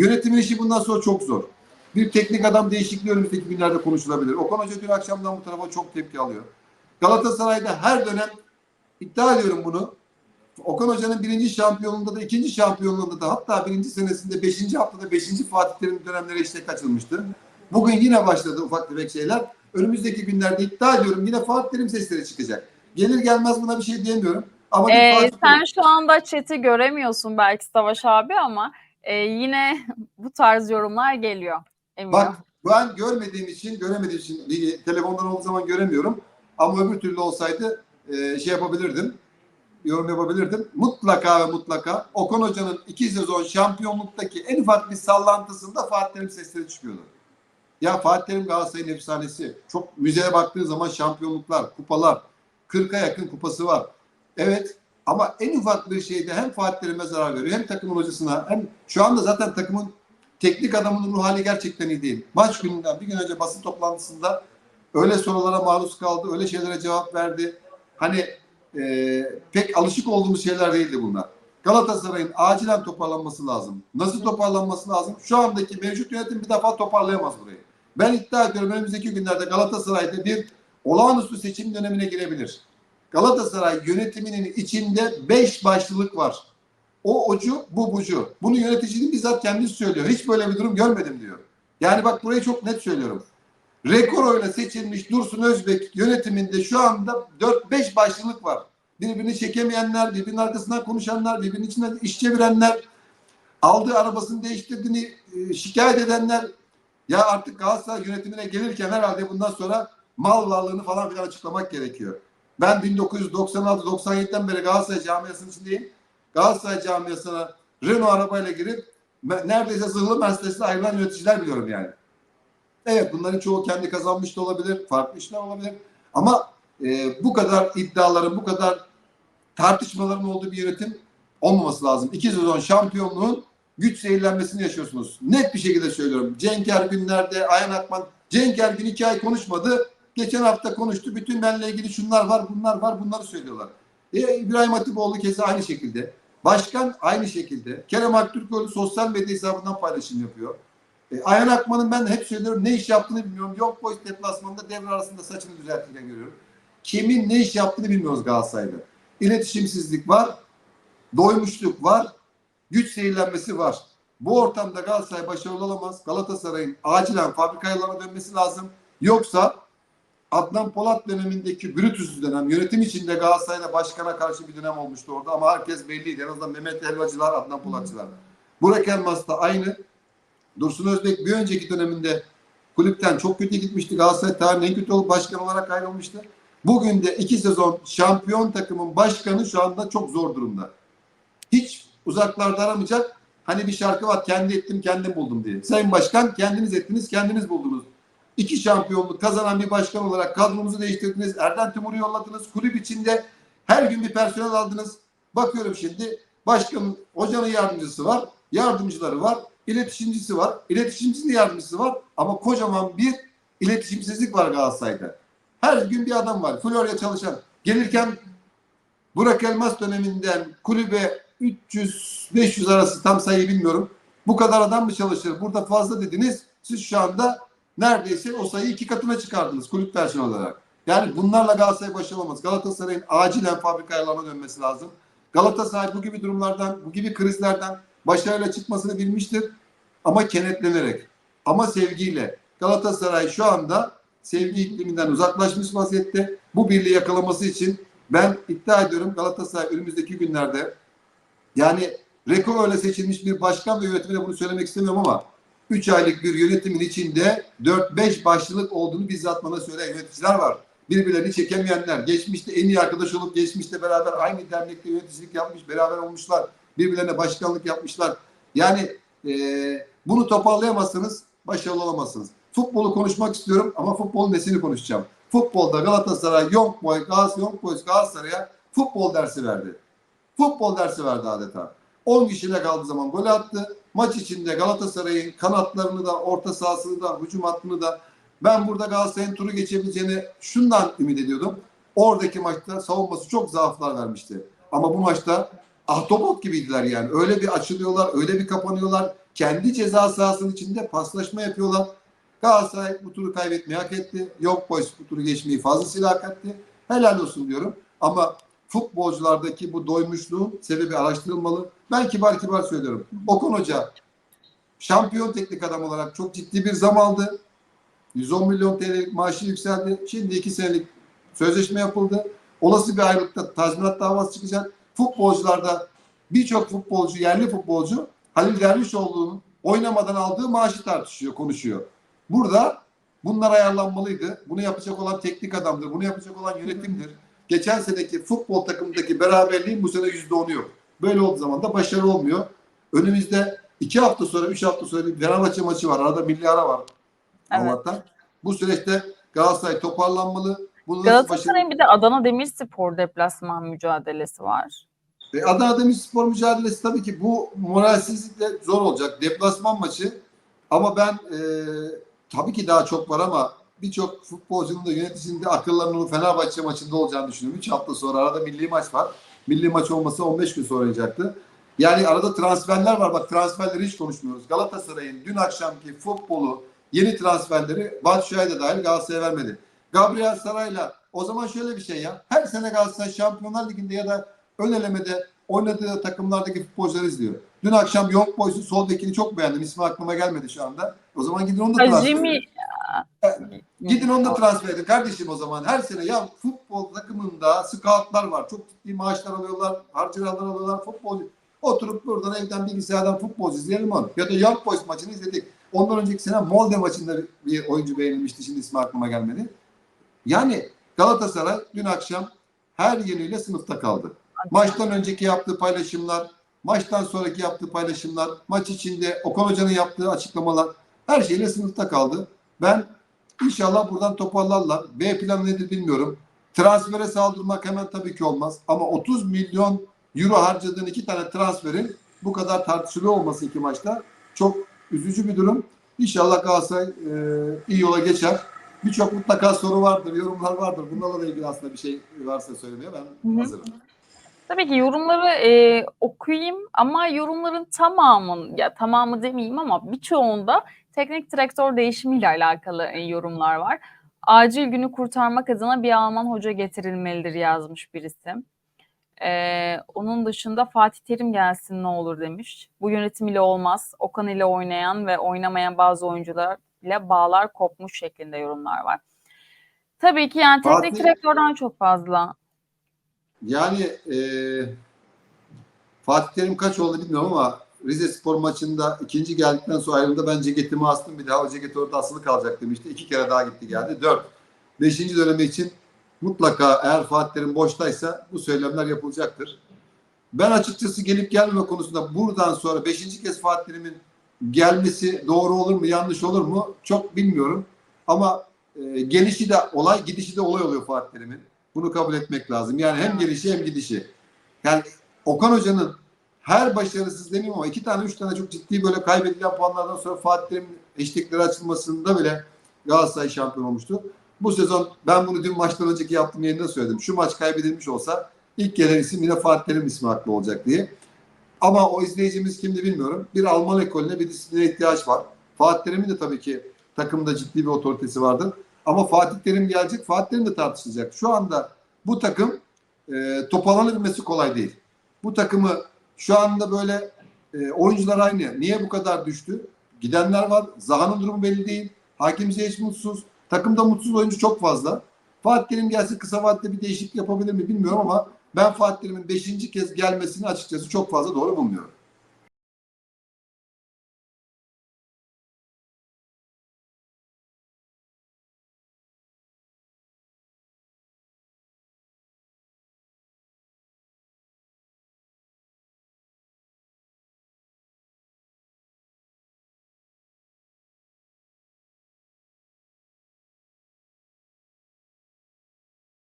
Yönetimin işi bundan sonra çok zor. Bir teknik adam değişikliği önümüzdeki günlerde konuşulabilir. Okan Hoca dün akşamdan bu tarafa çok tepki alıyor. Galatasaray'da her dönem iddia ediyorum bunu. Okan Hoca'nın birinci şampiyonluğunda da ikinci şampiyonluğunda da hatta birinci senesinde beşinci haftada beşinci Fatih Terim dönemleri işte kaçılmıştı. Bugün yine başladı ufak tefek şeyler. Önümüzdeki günlerde iddia ediyorum yine Fatih Terim sesleri çıkacak. Gelir gelmez buna bir şey diyemiyorum. Ama Ee, sen şu anda chat'i göremiyorsun belki Savaş abi ama e, yine bu tarz yorumlar geliyor. Eminim. Bak ben görmediğim için, göremediğim için telefondan olduğu zaman göremiyorum. Ama öbür türlü olsaydı e, şey yapabilirdim. Yorum yapabilirdim. Mutlaka ve mutlaka Okan Hoca'nın iki sezon şampiyonluktaki en ufak bir sallantısında Fatih Terim sesleri çıkıyordu. Ya Fatih Terim Galatasaray'ın efsanesi. Çok müzeye baktığın zaman şampiyonluklar, kupalar, 40'a yakın kupası var. Evet ama en ufak bir şeyde hem Fatih zarar veriyor hem takımın hocasına hem şu anda zaten takımın teknik adamının ruh hali gerçekten iyi değil. Maç gününden bir gün önce basın toplantısında öyle sorulara maruz kaldı, öyle şeylere cevap verdi. Hani e, pek alışık olduğumuz şeyler değildi bunlar. Galatasaray'ın acilen toparlanması lazım. Nasıl toparlanması lazım? Şu andaki mevcut yönetim bir defa toparlayamaz burayı. Ben iddia ediyorum önümüzdeki günlerde Galatasaray'da bir olağanüstü seçim dönemine girebilir. Galatasaray yönetiminin içinde beş başlılık var. O ocu, bu bucu. Bunu yöneticinin bizzat kendisi söylüyor. Hiç böyle bir durum görmedim diyor. Yani bak burayı çok net söylüyorum. Rekor oyla seçilmiş Dursun Özbek yönetiminde şu anda 4-5 başlılık var. Birbirini çekemeyenler, birbirinin arkasından konuşanlar, birbirinin içinden iş çevirenler, aldığı arabasını değiştirdiğini e, şikayet edenler. Ya artık Galatasaray yönetimine gelirken herhalde bundan sonra mal varlığını falan filan açıklamak gerekiyor. Ben 1996-97'den beri Galatasaray camiasının içindeyim. Galatasaray camiasına Renault arabayla girip neredeyse zırhlı Mercedes'le ayrılan yöneticiler biliyorum yani. Evet bunların çoğu kendi kazanmış da olabilir, farklı işler olabilir. Ama e, bu kadar iddiaların, bu kadar tartışmaların olduğu bir yönetim olmaması lazım. İki sezon şampiyonluğun güç zehirlenmesini yaşıyorsunuz. Net bir şekilde söylüyorum. Cenk Ergün nerede? Ayhan Akman. Cenk Ergün iki ay konuşmadı. Geçen hafta konuştu. Bütün benle ilgili şunlar var, bunlar var, bunları söylüyorlar. E, İbrahim Hatipoğlu keza aynı şekilde. Başkan aynı şekilde. Kerem Aktürkoğlu sosyal medya hesabından paylaşım yapıyor. E, Ayhan Akman'ın ben hep söylüyorum ne iş yaptığını bilmiyorum. Yok boys deplasmanında devre arasında saçını düzeltirken görüyorum. Kimin ne iş yaptığını bilmiyoruz Galatasaray'da. İletişimsizlik var, doymuşluk var, güç zehirlenmesi var. Bu ortamda Galatasaray başarılı olamaz. Galatasaray'ın acilen fabrika ayarlarına dönmesi lazım. Yoksa Adnan Polat dönemindeki Brutus dönem yönetim içinde Galatasaray'da başkana karşı bir dönem olmuştu orada ama herkes belliydi. En azından Mehmet Helvacılar, Adnan Polatçılar. Burak Elmas da aynı. Dursun Özbek bir önceki döneminde kulüpten çok kötü gitmişti. Galatasaray tarihinin en kötü olup başkan olarak ayrılmıştı. Bugün de iki sezon şampiyon takımın başkanı şu anda çok zor durumda. Hiç uzaklarda aramayacak. Hani bir şarkı var kendi ettim kendim buldum diye. Sayın Başkan kendiniz ettiniz kendiniz buldunuz. İki şampiyonluk kazanan bir başkan olarak kadromuzu değiştirdiniz. Erden Timur'u yolladınız. Kulüp içinde her gün bir personel aldınız. Bakıyorum şimdi başkanın, hocanın yardımcısı var. Yardımcıları var. iletişimcisi var. İletişimcisinin yardımcısı var. Ama kocaman bir iletişimsizlik var Galatasaray'da. Her gün bir adam var. Florya çalışan. Gelirken Burak Elmas döneminden kulübe 300-500 arası tam sayıyı bilmiyorum. Bu kadar adam mı çalışır? Burada fazla dediniz. Siz şu anda neredeyse o sayıyı iki katına çıkardınız kulüp personeli olarak. Yani bunlarla Galatasaray başarılı olmaz. Galatasaray'ın acilen fabrika ayarlarına dönmesi lazım. Galatasaray bu gibi durumlardan, bu gibi krizlerden başarıyla çıkmasını bilmiştir. Ama kenetlenerek, ama sevgiyle. Galatasaray şu anda sevgi ikliminden uzaklaşmış vaziyette. Bu birliği yakalaması için ben iddia ediyorum Galatasaray önümüzdeki günlerde yani rekor öyle seçilmiş bir başkan ve yönetimine bunu söylemek istemiyorum ama 3 aylık bir yönetimin içinde 4-5 başlılık olduğunu bizzat bana söyleyen yöneticiler var. Birbirlerini çekemeyenler, geçmişte en iyi arkadaş olup geçmişte beraber aynı dernekte yöneticilik yapmış, beraber olmuşlar. Birbirlerine başkanlık yapmışlar. Yani e, bunu toparlayamazsınız, başarılı olamazsınız. Futbolu konuşmak istiyorum ama futbolun nesini konuşacağım. Futbolda Galatasaray, Young Boys, Galatasaray, Young Boys Galatasaray'a futbol dersi verdi. Futbol dersi verdi adeta. 10 kişiyle kaldığı zaman gol attı. Maç içinde Galatasaray'ın kanatlarını da, orta sahasını da, hücum hattını da ben burada Galatasaray'ın turu geçebileceğini şundan ümit ediyordum. Oradaki maçta savunması çok zaaflar vermişti. Ama bu maçta ahtapot gibiydiler yani. Öyle bir açılıyorlar, öyle bir kapanıyorlar. kendi ceza sahasının içinde paslaşma yapıyorlar. Galatasaray bu turu kaybetmeyi hak etti. Yok Boys bu turu geçmeyi fazlasıyla hak etti. Helal olsun diyorum. Ama futbolculardaki bu doymuşluğun sebebi araştırılmalı. Ben kibar kibar söylüyorum. Okan Hoca şampiyon teknik adam olarak çok ciddi bir zam aldı. 110 milyon TL'lik maaşı yükseldi. Şimdi 2 senelik sözleşme yapıldı. Olası bir ayrılıkta tazminat davası çıkacak. Futbolcularda birçok futbolcu, yerli futbolcu Halil Dervişoğlu'nun oynamadan aldığı maaşı tartışıyor, konuşuyor. Burada bunlar ayarlanmalıydı. Bunu yapacak olan teknik adamdır. Bunu yapacak olan yönetimdir. Geçen seneki futbol takımındaki beraberliğin bu sene yüzde onu yok. Böyle olduğu zaman da başarı olmuyor. Önümüzde iki hafta sonra, üç hafta sonra bir Fenerbahçe maçı var. Arada milli ara var. Evet. Allah'tan. Bu süreçte Galatasaray toparlanmalı. Bunu nasıl Galatasaray'ın bir de Adana Demirspor deplasman mücadelesi var. Ve Adana Demirspor mücadelesi tabii ki bu moralsizlikle zor olacak. Deplasman maçı. Ama ben e, tabii ki daha çok var ama birçok futbolcunun da yöneticisinin de akıllarının Fenerbahçe maçında olacağını düşünüyorum. 3 hafta sonra arada milli maç var. Milli maç olmasa 15 gün sonra olacaktı. Yani arada transferler var. Bak transferleri hiç konuşmuyoruz. Galatasaray'ın dün akşamki futbolu yeni transferleri Batshuayi de dahil Galatasaray'a vermedi. Gabriel Saray'la o zaman şöyle bir şey ya. Her sene Galatasaray Şampiyonlar Ligi'nde ya da ön elemede oynadığı takımlardaki futbolcuları izliyor. Dün akşam Young Boys'un sol bekini çok beğendim. İsmi aklıma gelmedi şu anda. O zaman gidin onu da transfer. Gidin onu da transfer edin kardeşim o zaman. Her sene ya futbol takımında scoutlar var. Çok ciddi maaşlar alıyorlar. Harcamalar alıyorlar. Futbolcu. Oturup buradan evden bilgisayardan futbol izleyelim onu. Ya da Young Boys maçını izledik. Ondan önceki sene Molde maçında bir oyuncu beğenilmişti. Şimdi ismi aklıma gelmedi. Yani Galatasaray dün akşam her yönüyle sınıfta kaldı. Maçtan önceki yaptığı paylaşımlar, maçtan sonraki yaptığı paylaşımlar, maç içinde Okan Hoca'nın yaptığı açıklamalar her şeyle sınıfta kaldı. Ben inşallah buradan toparlarlar. B planı nedir bilmiyorum. Transfere saldırmak hemen tabii ki olmaz. Ama 30 milyon euro harcadığın iki tane transferin bu kadar tartışılı olması iki maçta çok üzücü bir durum. İnşallah Galatasaray e, iyi yola geçer. Birçok mutlaka soru vardır, yorumlar vardır. Bunlarla ilgili aslında bir şey varsa söylemeye ben Hı hı. hazırım. Tabii ki yorumları e, okuyayım ama yorumların tamamın ya tamamı demeyeyim ama birçoğunda teknik direktör değişimiyle alakalı e, yorumlar var. Acil günü kurtarmak adına bir Alman hoca getirilmelidir yazmış birisi. E, onun dışında Fatih Terim gelsin ne olur demiş. Bu yönetim ile olmaz. Okan ile oynayan ve oynamayan bazı oyuncular ile bağlar kopmuş şeklinde yorumlar var. Tabii ki yani teknik Fatih- direktörden çok fazla. Yani e, Fatih Terim kaç oldu bilmiyorum ama Rize Spor maçında ikinci geldikten sonra ayrıldı. Ben ceketimi astım bir daha o ceket orada asılı kalacak demişti. İki kere daha gitti geldi. Dört. Beşinci dönemi için mutlaka eğer Fatih Terim boştaysa bu söylemler yapılacaktır. Ben açıkçası gelip gelmeme konusunda buradan sonra beşinci kez Fatih Terim'in gelmesi doğru olur mu yanlış olur mu çok bilmiyorum. Ama e, gelişi de olay gidişi de olay oluyor Fatih Terim'in. Bunu kabul etmek lazım. Yani hem gelişi hem gidişi. Yani Okan Hoca'nın her başarısız demeyeyim ama iki tane üç tane çok ciddi böyle kaybedilen puanlardan sonra Fatih Terim'in eşlikleri açılmasında bile Galatasaray şampiyon olmuştu. Bu sezon ben bunu dün maçtan önceki yaptığım yayında söyledim. Şu maç kaybedilmiş olsa ilk gelen isim yine Fatih Terim ismi haklı olacak diye. Ama o izleyicimiz kimdi bilmiyorum. Bir Alman ekolüne bir disipline ihtiyaç var. Fatih Terim'in de tabii ki takımda ciddi bir otoritesi vardır. Ama Fatih Terim gelecek. Fatih Terim de tartışılacak. Şu anda bu takım e, toparlanabilmesi kolay değil. Bu takımı şu anda böyle e, oyuncular aynı. Niye bu kadar düştü? Gidenler var. Zaha'nın durumu belli değil. Hakim Ziyech mutsuz. Takımda mutsuz oyuncu çok fazla. Fatih Terim gelse kısa vadede bir değişiklik yapabilir mi bilmiyorum ama ben Fatih Terim'in 5. kez gelmesini açıkçası çok fazla doğru bulmuyorum.